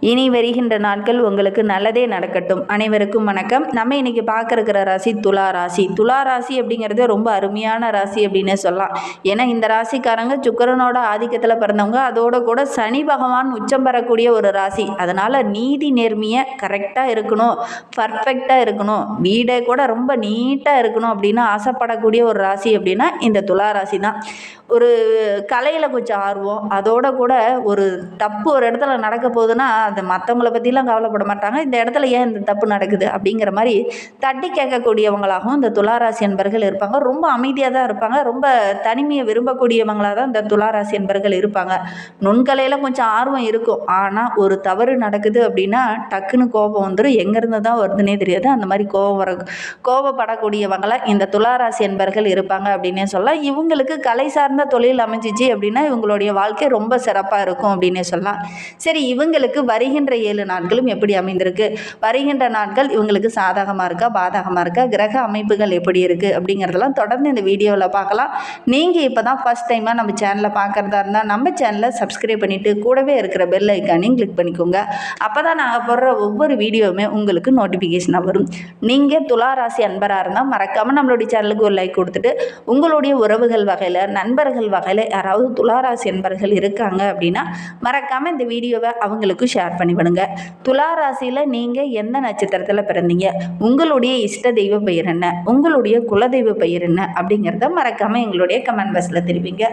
இனி வருகின்ற நாட்கள் உங்களுக்கு நல்லதே நடக்கட்டும். அனைவருக்கும் வணக்கம். நம்ம இன்னைக்கு பார்க்கறக்கிற ராசி துலா ராசி. துலா ராசி அப்படிங்கிறது ரொம்ப அருமையான ராசி அப்படின்னே சொல்லலாம். ஏன்னா இந்த ராசிக்காரங்க சுக்கிரனோட ஆதிக்கத்தில் பிறந்தவங்க. அதோட கூட சனி பகவான் உச்சம் பெறக்கூடிய ஒரு ராசி. அதனால் நீதி நேர்மையை கரெக்டாக இருக்கணும். பர்ஃபெக்டாக இருக்கணும். வீடே கூட ரொம்ப நீட்டாக இருக்கணும் அப்படின்னு ஆசைப்படக்கூடிய ஒரு ராசி அப்படின்னா இந்த துலா ராசி தான். ஒரு கலையில் கொஞ்சம் ஆர்வம். அதோட கூட ஒரு தப்பு ஒரு இடத்துல நடக்க போகுதுன்னா அது மற்றவங்கள பற்றிலாம் கவலைப்பட மாட்டாங்க. இந்த இடத்துல ஏன் இந்த தப்பு நடக்குது? அப்படிங்கிற மாதிரி தட்டி கேட்கக்கூடியவங்களாகவும் இந்த துளாராசி என்பர்கள் இருப்பாங்க. ரொம்ப அமைதியாக தான் இருப்பாங்க. ரொம்ப தனிமையை விரும்பக்கூடியவங்களாக தான் இந்த துளாராசி என்பர்கள் இருப்பாங்க. நுண்கலையில் கொஞ்சம் ஆர்வம் இருக்கும். ஆனால் ஒரு தவறு நடக்குது அப்படின்னா டக்குன்னு கோபம் வந்துடும் எங்கேருந்து தான் வருதுன்னே தெரியாது. அந்த மாதிரி கோபம் வர கோபப்படக்கூடியவங்களாக இந்த துளாராசி என்பர்கள் இருப்பாங்க அப்படின்னே சொல்லலாம். இவங்களுக்கு கலை சார்ந்த தொழில் அமைஞ்சிச்சு அப்படின்னா இவங்களுடைய வாழ்க்கை ரொம்ப சிறப்பாக இருக்கும் அப்படின்னே சொல்லலாம். சரி இவங்களுக்கு வருகின்ற ஏழு நாட்களும் எப்படி அமைந்திருக்கு? வருகின்ற நாட்கள் இவங்களுக்கு சாதகமாக இருக்கா? பாதகமாக இருக்கா? கிரக அமைப்புகள் எப்படி இருக்குது அப்படிங்கிறதெல்லாம் தொடர்ந்து இந்த வீடியோவில் பார்க்கலாம். நீங்கள் இப்போ தான் ஃபஸ்ட் டைமாக நம்ம சேனலை பார்க்குறதா இருந்தால் நம்ம சேனலை சப்ஸ்கிரைப் பண்ணிவிட்டு கூடவே இருக்கிற பெல் ஐக்கானையும் கிளிக் பண்ணிக்கோங்க. அப்போ தான் நாங்கள் போடுற ஒவ்வொரு வீடியோவுமே உங்களுக்கு நோட்டிஃபிகேஷனாக வரும். நீங்கள் துளாராசி அன்பராக இருந்தால் மறக்காமல் நம்மளுடைய சேனலுக்கு ஒரு லைக் கொடுத்துட்டு உங்களுடைய உறவுகள் வகையில் நண்பர்கள் வகையில் யாராவது துளாராசி என்பர்கள் இருக்காங்க அப்படின்னா மறக்காமல் இந்த வீடியோவை அவங்களுக்கு ஷேர் பண்ணி விடுங்க. துளாராசியில் நீங்கள் எந்த நட்சத்திரத்தில் பிறந்தீங்க? உங்களுடைய இஷ்ட தெய்வ பெயர் என்ன? உங்களுடைய குலதெய்வ பெயர் என்ன? அப்படிங்கிறத மறக்காமல் எங்களுடைய கமெண்ட் பாக்ஸில் தெரிவிங்க.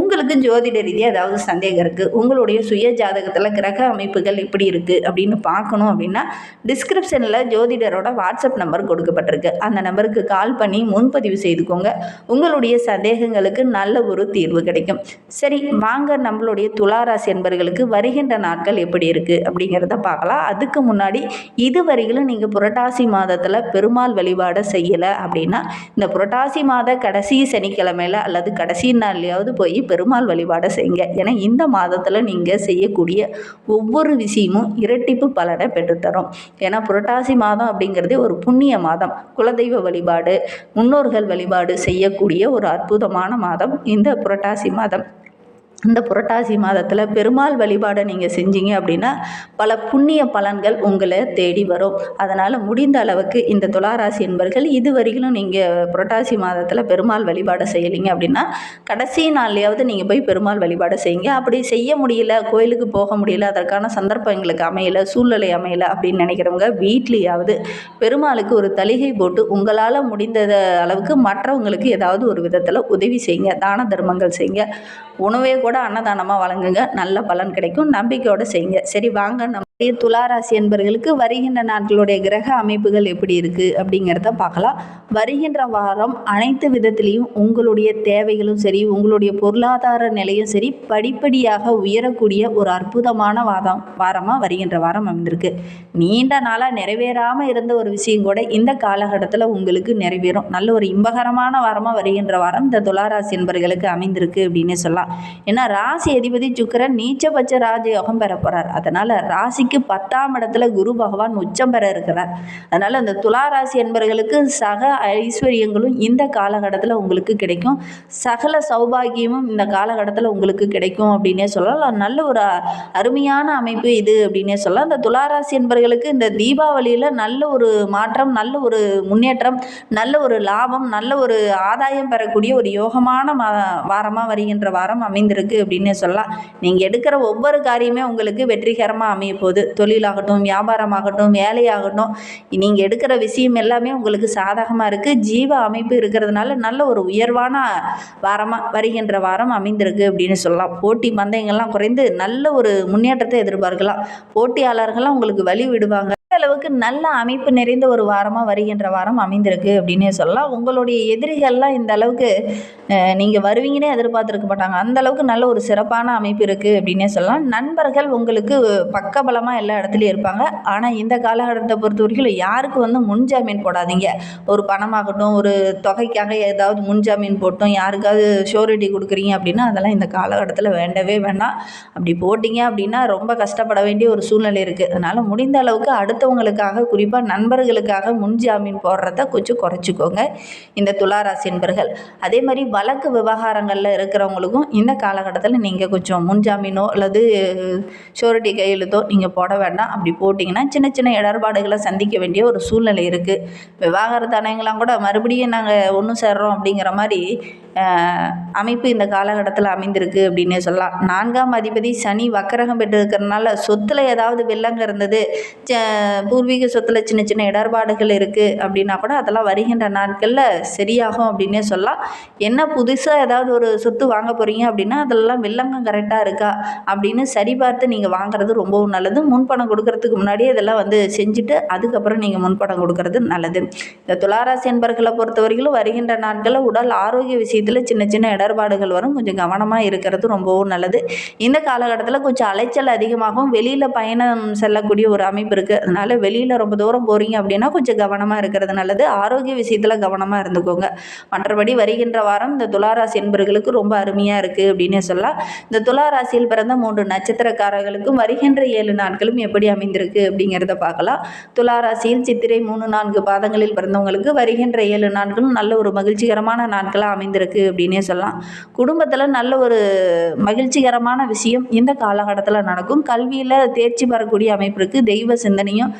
உங்களுக்கு ஜோதிட ரீதியாக ஏதாவது சந்தேகம் இருக்குது உங்களுடைய சுய ஜாதகத்தில் கிரக அமைப்புகள் எப்படி இருக்குது அப்படின்னு பார்க்கணும் அப்படின்னா டிஸ்கிரிப்ஷனில் ஜோதிடரோட வாட்ஸ்அப் நம்பர் கொடுக்கப்பட்டிருக்கு. அந்த நம்பருக்கு கால் பண்ணி முன்பதிவு செய்துக்கோங்க. உங்களுடைய சந்தேகங்களுக்கு நல்ல ஒரு தீர்வு கிடைக்கும். சரி வாங்க நம்மளுடைய துளாராசி என்பர்களுக்கு வருகின்ற நாட்கள் எப்படி இருக்குது அப்படிங்கிறத பார்க்கலாம். அதுக்கு முன்னாடி இதுவரையிலும் நீங்கள் புரட்டாசி மாதத்தில் பெருமாள் வழிபாடை செய்யலை அப்படின்னா இந்த புரட்டாசி மாத கடைசி சனிக்கிழமையில அல்லது கடைசி நாள்லையாவது போய் பெருமாள் வழிபாடை செய்யுங்க. ஏன்னா இந்த மாதத்தில் நீங்கள் செய்யக்கூடிய ஒவ்வொரு விஷயமும் இரட்டிப்பு பலனை பெற்றுத்தரும். ஏன்னா புரட்டாசி மாதம் அப்படிங்கிறது ஒரு புண்ணிய மாதம். குலதெய்வ வழிபாடு முன்னோர்கள் வழிபாடு செய்யக்கூடிய ஒரு அற்புதமான மாதம் இந்த புரட்டாசி மாதம். இந்த புரட்டாசி மாதத்தில் பெருமாள் வழிபாடை நீங்கள் செஞ்சீங்க அப்படின்னா பல புண்ணிய பலன்கள் உங்களை தேடி வரும். அதனால் முடிந்த அளவுக்கு இந்த துளாராசி என்பர்கள் இதுவரையிலும் நீங்கள் புரட்டாசி மாதத்தில் பெருமாள் வழிபாடை செய்யலைங்க அப்படின்னா கடைசி நாள்லையாவது நீங்கள் போய் பெருமாள் வழிபாடை செய்யுங்க. அப்படி செய்ய முடியல கோயிலுக்கு போக முடியல அதற்கான சந்தர்ப்பம் எங்களுக்கு அமையலை சூழ்நிலை அமையலை அப்படின்னு நினைக்கிறவங்க வீட்லேயாவது பெருமாளுக்கு ஒரு தலிகை போட்டு உங்களால் முடிந்த அளவுக்கு மற்றவங்களுக்கு ஏதாவது ஒரு விதத்தில் உதவி செய்யுங்க தான தர்மங்கள் செய்யுங்க. உணவே கூட அன்னதானமாக வழங்குங்க. நல்ல பலன் கிடைக்கும். நம்பிக்கையோடு செய்யுங்க. சரி வாங்க நம்ம துளாராசி என்பர்களுக்கு வருகின்ற நாட்களுடைய கிரக அமைப்புகள் எப்படி இருக்குது அப்படிங்கிறத பார்க்கலாம். வருகின்ற வாரம் அனைத்து விதத்திலையும் உங்களுடைய தேவைகளும் சரி உங்களுடைய பொருளாதார நிலையும் சரி படிப்படியாக உயரக்கூடிய ஒரு அற்புதமான வாதம் வாரமாக வருகின்ற வாரம் அமைந்திருக்கு. நீண்ட நாளாக நிறைவேறாமல் இருந்த ஒரு விஷயம் கூட இந்த காலகட்டத்தில் உங்களுக்கு நிறைவேறும். நல்ல ஒரு இன்பகரமான வாரமாக வருகின்ற வாரம் இந்த துளாராசி என்பர்களுக்கு அமைந்திருக்கு அப்படின்னு சொல்லலாம். ஏன்னா ராசி அதிபதி சுக்கரன் நீச்சபட்ச ராஜயோகம் பெற போகிறார் அதனால் ராசிக்கு பத்தாம் இடத்துல குரு பகவான் உச்சம் பெற இருக்கிறார். அதனால் அந்த துளாராசி என்பவர்களுக்கு சக ஐஸ்வர்யங்களும் இந்த காலகட்டத்தில் உங்களுக்கு கிடைக்கும். சகல சௌபாகியமும் இந்த காலகட்டத்தில் உங்களுக்கு கிடைக்கும் அப்படின்னே சொல்லலாம். நல்ல ஒரு அருமையான அமைப்பு இது அப்படின்னே சொல்லலாம். இந்த துளாராசி என்பவர்களுக்கு இந்த தீபாவளியில் நல்ல ஒரு மாற்றம் நல்ல ஒரு முன்னேற்றம் நல்ல ஒரு லாபம் நல்ல ஒரு ஆதாயம் பெறக்கூடிய ஒரு யோகமான மா வாரமாக வருகின்ற வாரம் அமைந்திருக்கு அப்படின்னே சொல்லலாம். நீங்கள் எடுக்கிற ஒவ்வொரு காரியமே உங்களுக்கு வெற்றிகரமாக அமைய போகுது. தொழிலாகட்டும் வியாபாரமாகட்டும் வேலையாகட்டும் நீங்கள் எடுக்கிற விஷயம் எல்லாமே உங்களுக்கு சாதகமாக இருக்குது ஜீவ அமைப்பு இருக்கிறதுனால நல்ல ஒரு உயர்வான வாரமாக வருகின்ற வாரம் அமைந்திருக்கு அப்படின்னு சொல்லலாம். போட்டி பந்தயங்கள்லாம் குறைந்து நல்ல ஒரு முன்னேற்றத்தை எதிர்பார்க்கலாம். போட்டியாளர்கள்லாம் உங்களுக்கு வழி விடுவாங்க. அளவுக்கு நல்ல அமைப்பு நிறைந்த ஒரு வாரமாக வருகின்ற வாரம் அமைந்திருக்கு அப்படின்னே சொல்லலாம். உங்களுடைய எதிரிகள்லாம் இந்த அளவுக்கு நீங்கள் வருவீங்கன்னே எதிர்பார்த்துருக்க மாட்டாங்க. அந்த அளவுக்கு நல்ல ஒரு சிறப்பான அமைப்பு இருக்குது அப்படின்னே சொல்லலாம். நண்பர்கள் உங்களுக்கு பக்கபலமாக எல்லா இடத்துலையும் இருப்பாங்க. ஆனால் இந்த காலகட்டத்தை பொறுத்த வரைக்கும் யாருக்கு வந்து முன்ஜாமீன் போடாதீங்க. ஒரு பணமாகட்டும் ஒரு தொகைக்காக ஏதாவது முன்ஜாமீன் போட்டும் யாருக்காவது ஷோரிட்டி கொடுக்குறீங்க அப்படின்னா அதெல்லாம் இந்த காலகட்டத்தில் வேண்டவே வேண்டாம். அப்படி போட்டிங்க அப்படின்னா ரொம்ப கஷ்டப்பட வேண்டிய ஒரு சூழ்நிலை இருக்குது அதனால் முடிந்த அளவுக்கு அடுத்த அடுத்தவங்களுக்காக குறிப்பாக நண்பர்களுக்காக முன் ஜாமீன் போடுறத கொஞ்சம் குறைச்சிக்கோங்க. இந்த துளாராசி என்பர்கள். அதே மாதிரி வழக்கு விவகாரங்களில் இருக்கிறவங்களுக்கும் இந்த காலகட்டத்தில் நீங்கள் கொஞ்சம் முன் ஜாமீனோ அல்லது ஷோரிட்டி கையெழுத்தோ நீங்கள் போட வேண்டாம். அப்படி போட்டிங்கன்னா சின்ன சின்ன இடர்பாடுகளை சந்திக்க வேண்டிய ஒரு சூழ்நிலை இருக்குது விவாகரத்து அணைங்களாம் கூட மறுபடியும் நாங்கள் ஒன்று சேர்றோம் அப்படிங்கிற மாதிரி அமைப்பு இந்த காலகட்டத்தில் அமைந்திருக்கு அப்படின்னே சொல்லலாம். நான்காம் அதிபதி சனி வக்கரகம் பெற்றிருக்கிறதுனால சொத்தில் ஏதாவது வெள்ளங்க இருந்தது ச- பூர்வீக சொத்தில் சின்ன சின்ன இடர்பாடுகள் இருக்குது அப்படின்னா கூட அதெல்லாம் வருகின்ற நாட்களில் சரியாகும் அப்படின்னே சொல்லலாம். என்ன புதுசாக ஏதாவது ஒரு சொத்து வாங்க போகிறீங்க அப்படின்னா அதெல்லாம் வில்லங்கம் கரெக்டாக இருக்கா அப்படின்னு சரிபார்த்து நீங்கள் வாங்குறது ரொம்பவும் நல்லது. முன்பணம் கொடுக்கறதுக்கு முன்னாடியே இதெல்லாம் வந்து செஞ்சுட்டு அதுக்கப்புறம் நீங்கள் முன்பணம் கொடுக்கறது நல்லது. இந்த துளாராசி என்பர்களை பொறுத்தவரையிலும் வருகின்ற நாட்களில் உடல் ஆரோக்கிய விஷயத்தில் சின்ன சின்ன இடர்பாடுகள் வரும். கொஞ்சம் கவனமாக இருக்கிறது ரொம்பவும் நல்லது. இந்த காலகட்டத்தில் கொஞ்சம் அலைச்சல் அதிகமாகும். வெளியில் பயணம் செல்லக்கூடிய ஒரு அமைப்பு இருக்குது அதனால் வெளியில் ரொம்ப தூரம் போகிறீங்க அப்படின்னா கொஞ்சம் கவனமாக இருக்கிறது நல்லது. ஆரோக்கிய விஷயத்தில் கவனமாக இருந்துக்கோங்க. மற்றபடி வருகின்ற வாரம் இந்த துளாராசி என்பர்களுக்கு ரொம்ப அருமையாக இருக்குது அப்படின்னே சொல்லலாம். இந்த துளாராசியில் பிறந்த மூன்று நட்சத்திரக்காரர்களுக்கும் வருகின்ற ஏழு நாட்களும் எப்படி அமைந்திருக்கு அப்படிங்கிறத பார்க்கலாம். துளாராசியில் சித்திரை மூணு நான்கு பாதங்களில் பிறந்தவங்களுக்கு வருகின்ற ஏழு நாட்களும் நல்ல ஒரு மகிழ்ச்சிகரமான நாட்களாக அமைந்திருக்கு அப்படின்னே சொல்லலாம். குடும்பத்தில் நல்ல ஒரு மகிழ்ச்சிகரமான விஷயம் இந்த காலகட்டத்தில் நடக்கும். கல்வியில் தேர்ச்சி பெறக்கூடிய அமைப்பிற்கு தெய்வ சிந்தனையும்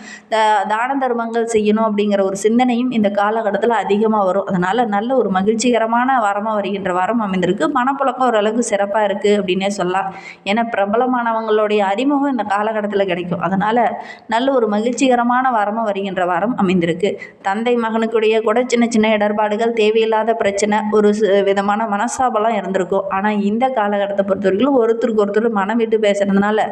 தான தர்மங்கள் செய்யணும் அப்படிங்கிற ஒரு சிந்தனையும் இந்த காலகட்டத்தில் அதிகமாக வரும். அதனால் நல்ல ஒரு மகிழ்ச்சிகரமான வாரமாக வருகின்ற வாரம் அமைந்திருக்கு. மனப்புழக்கம் ஓரளவுக்கு சிறப்பாக இருக்குது அப்படின்னே சொல்லலாம். ஏன்னா பிரபலமானவங்களுடைய அறிமுகம் இந்த காலகட்டத்தில் கிடைக்கும். அதனால் நல்ல ஒரு மகிழ்ச்சிகரமான வாரமாக வருகின்ற வாரம் அமைந்திருக்கு. தந்தை மகனுக்குடைய கூட சின்ன சின்ன இடர்பாடுகள் தேவையில்லாத பிரச்சனை ஒரு விதமான மனஸ்தாபம்லாம் இருந்திருக்கும். ஆனால் இந்த காலகட்டத்தை பொறுத்த வரைக்கும் ஒருத்தருக்கு ஒருத்தர் மனம் விட்டு பேசுறதுனால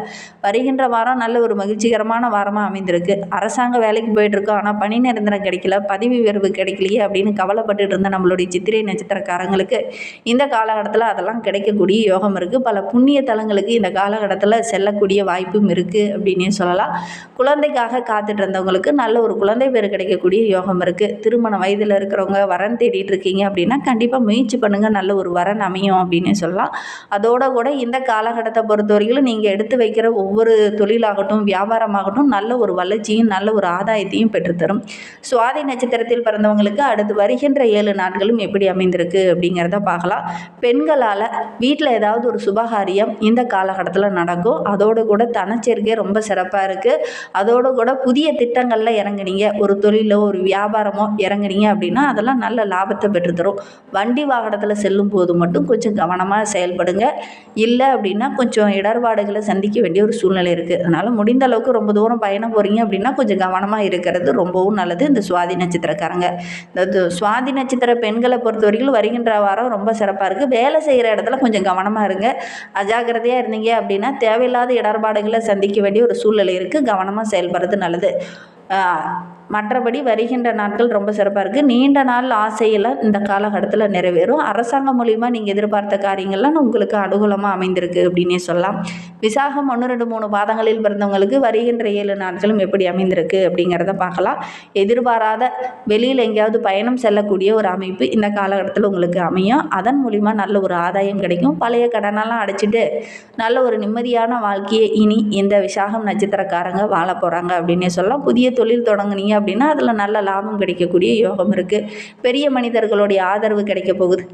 வருகின்ற வாரம் நல்ல ஒரு மகிழ்ச்சிகரமான வாரமாக அமைந்திருக்கு. அரசாங்க வேலைக்கு போயிட்டுருக்கோம். ஆனால் பணி நிரந்தரம் கிடைக்கல. பதவி உயர்வு கிடைக்கலையே அப்படின்னு கவலைப்பட்டுட்டு இருந்த நம்மளுடைய சித்திரை நட்சத்திரக்காரங்களுக்கு இந்த காலகட்டத்தில் அதெல்லாம் கிடைக்கக்கூடிய யோகம் இருக்குது பல புண்ணிய தலங்களுக்கு இந்த காலகட்டத்தில் செல்லக்கூடிய வாய்ப்பும் இருக்குது அப்படின்னே சொல்லலாம். குழந்தைக்காக காத்துட்டு இருந்தவங்களுக்கு நல்ல ஒரு குழந்தை பேர் கிடைக்கக்கூடிய யோகம் இருக்குது திருமண வயதில் இருக்கிறவங்க வரன் தேடிட்டு இருக்கீங்க அப்படின்னா கண்டிப்பாக முயற்சி பண்ணுங்கள் நல்ல ஒரு வரன் அமையும் அப்படின்னு சொல்லலாம். அதோட கூட இந்த காலகட்டத்தை பொறுத்த வரைக்கும் நீங்கள் எடுத்து வைக்கிற ஒவ்வொரு தொழிலாகட்டும் வியாபாரமாகட்டும் நல்ல ஒரு வளர்ச்சியும் நல்ல ஒரு ஆதாயத்தையும் பெற்றுத்தரும். சுவாதி நட்சத்திரத்தில் பிறந்தவங்களுக்கு அடுத்து வருகின்ற ஏழு நாட்களும் எப்படி அமைந்திருக்கு அப்படிங்கிறத பார்க்கலாம். பெண்களால் வீட்டில் ஏதாவது ஒரு சுபகாரியம் இந்த காலகட்டத்தில் நடக்கும். அதோடு கூட தனச்சேர்க்கை ரொம்ப சிறப்பாக இருக்குது அதோடு கூட புதிய திட்டங்களில் இறங்குனீங்க. ஒரு தொழிலோ ஒரு வியாபாரமோ இறங்குனீங்க அப்படின்னா அதெல்லாம் நல்ல லாபத்தை பெற்றுத்தரும். வண்டி வாகனத்தில் செல்லும் போது மட்டும் கொஞ்சம் கவனமாக செயல்படுங்க. இல்லை அப்படின்னா கொஞ்சம் இடர்பாடுகளை சந்திக்க வேண்டிய ஒரு சூழ்நிலை இருக்குது அதனால் முடிந்த அளவுக்கு ரொம்ப தூரம் பயணம் போகிறீங்க அப்படின்னா கொஞ்சம் கவனமாக இருக்கிறது ரொம்பவும் நல்லது. இந்த சுவாதி நட்சத்திரக்காரங்க. இந்த சுவாதி நட்சத்திர பெண்களை பொறுத்த வரைக்கும் வருகின்ற வாரம் ரொம்ப சிறப்பாக இருக்குது வேலை செய்கிற இடத்துல கொஞ்சம் கவனமாக இருங்க. அஜாக்கிரதையாக இருந்தீங்க அப்படின்னா தேவையில்லாத இடர்பாடுகளை சந்திக்க வேண்டிய ஒரு சூழ்நிலை இருக்குது கவனமாக செயல்படுறது நல்லது. மற்றபடி வருகின்ற நாட்கள் ரொம்ப சிறப்பாக இருக்குது நீண்ட நாள் ஆசையெல்லாம் இந்த காலகட்டத்தில் நிறைவேறும். அரசாங்கம் மூலிமா நீங்கள் எதிர்பார்த்த காரியங்கள்லாம் உங்களுக்கு அனுகூலமாக அமைந்திருக்கு அப்படின்னே சொல்லலாம். விசாகம் ஒன்று ரெண்டு மூணு பாதங்களில் பிறந்தவங்களுக்கு வருகின்ற ஏழு நாட்களும் எப்படி அமைந்திருக்கு அப்படிங்கிறத பார்க்கலாம். எதிர்பாராத வெளியில் எங்கேயாவது பயணம் செல்லக்கூடிய ஒரு அமைப்பு இந்த காலகட்டத்தில் உங்களுக்கு அமையும். அதன் மூலிமா நல்ல ஒரு ஆதாயம் கிடைக்கும். பழைய கடனெல்லாம் அடைச்சிட்டு நல்ல ஒரு நிம்மதியான வாழ்க்கையை இனி இந்த விசாகம் நட்சத்திரக்காரங்க வாழ போகிறாங்க அப்படின்னே சொல்லலாம். புதிய தொழில் தொடங்குனீங்க அப்படின்னா அதில் நல்ல லாபம் கிடைக்கக்கூடிய யோகம் இருக்குது பெரிய மனிதர்களுடைய ஆதரவு கிடைக்க போகுது.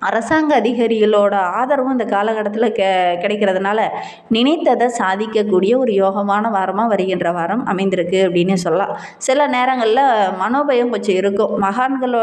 அரசாங்க அதிகாரிகளோட ஆதரவும் இந்த காலகட்டத்தில் கெ கிடைக்கிறதுனால நினைத்ததை சாதிக்கக்கூடிய ஒரு யோகமான வாரமாக வருகின்ற வாரம் அமைந்திருக்கு அப்படின்னு சொல்லலாம். சில நேரங்களில் மனோபயம் கொஞ்சம் இருக்கும். மகான்களோ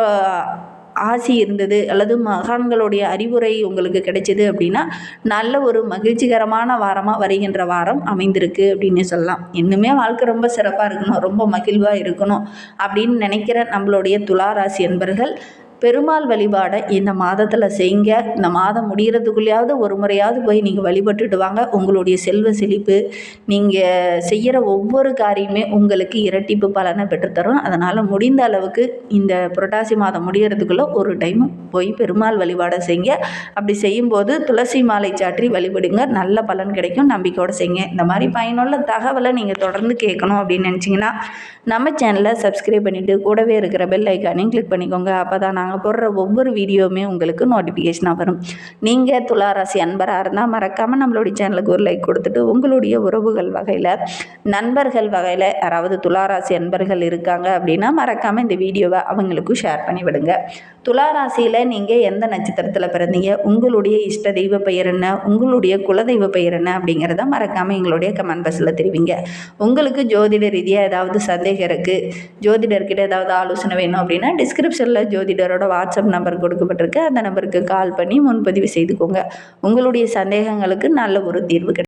ஆசி இருந்தது அல்லது மகான்களுடைய அறிவுரை உங்களுக்கு கிடைச்சிது அப்படின்னா நல்ல ஒரு மகிழ்ச்சிகரமான வாரமாக வருகின்ற வாரம் அமைந்திருக்கு அப்படின்னு சொல்லலாம். இன்னுமே வாழ்க்கை ரொம்ப சிறப்பாக இருக்கணும் ரொம்ப மகிழ்வாக இருக்கணும் அப்படின்னு நினைக்கிற நம்மளுடைய துளாராசி என்பர்கள் பெருமாள் வழிபாடை இந்த மாதத்தில் செய்யுங்க. இந்த மாதம் முடிகிறதுக்குள்ளேயாவது ஒரு முறையாவது போய் நீங்கள் வழிபட்டுட்டு வாங்க. உங்களுடைய செல்வ செழிப்பு நீங்கள் செய்கிற ஒவ்வொரு காரியமே உங்களுக்கு இரட்டிப்பு பலனை பெற்றுத்தரும். அதனால் முடிந்த அளவுக்கு இந்த புரட்டாசி மாதம் முடிகிறதுக்குள்ளே ஒரு டைம் போய் பெருமாள் வழிபாடை செய்யுங்க. அப்படி செய்யும்போது துளசி மாலை சாற்றி வழிபடுங்க. நல்ல பலன் கிடைக்கும். நம்பிக்கையோடு செய்யுங்க. இந்த மாதிரி பயனுள்ள தகவலை நீங்கள் தொடர்ந்து கேட்கணும் அப்படின்னு நினச்சிங்கன்னா நம்ம சேனலை சப்ஸ்கிரைப் பண்ணிவிட்டு கூடவே இருக்கிற பெல் ஐக்கானையும் கிளிக் பண்ணிக்கோங்க. அப்போ தான் நாங்கள் நான் போடுற ஒவ்வொரு வீடியோவுமே உங்களுக்கு நோட்டிஃபிகேஷனாக வரும். நீங்கள் துளாராசி அன்பராக இருந்தால் மறக்காமல் நம்மளுடைய சேனலுக்கு ஒரு லைக் கொடுத்துட்டு உங்களுடைய உறவுகள் வகையில் நண்பர்கள் வகையில் யாராவது துளாராசி அன்பர்கள் இருக்காங்க அப்படின்னா மறக்காமல் இந்த வீடியோவை அவங்களுக்கும் ஷேர் பண்ணி துலா ராசியில் நீங்கள் எந்த நட்சத்திரத்தில் பிறந்தீங்க? உங்களுடைய இஷ்ட தெய்வ பெயர் என்ன? உங்களுடைய குலதெய்வ பெயர் என்ன? அப்படிங்கிறத மறக்காமல் எங்களுடைய கமெண்ட் பாக்ஸில் தெரிவிங்க. உங்களுக்கு ஜோதிட ரீதியாக ஏதாவது சந்தேகம் இருக்குது ஜோதிடர்கிட்ட ஏதாவது ஆலோசனை வேணும் அப்படின்னா டிஸ்கிரிப்ஷனில் ஜோதிடரோட வாட்ஸ்அப் நம்பர் கொடுக்கப்பட்டிருக்கு. அந்த நம்பருக்கு கால் பண்ணி முன்பதிவு செய்துக்கோங்க. உங்களுடைய சந்தேகங்களுக்கு நல்ல ஒரு தீர்வு கிடைக்கும்.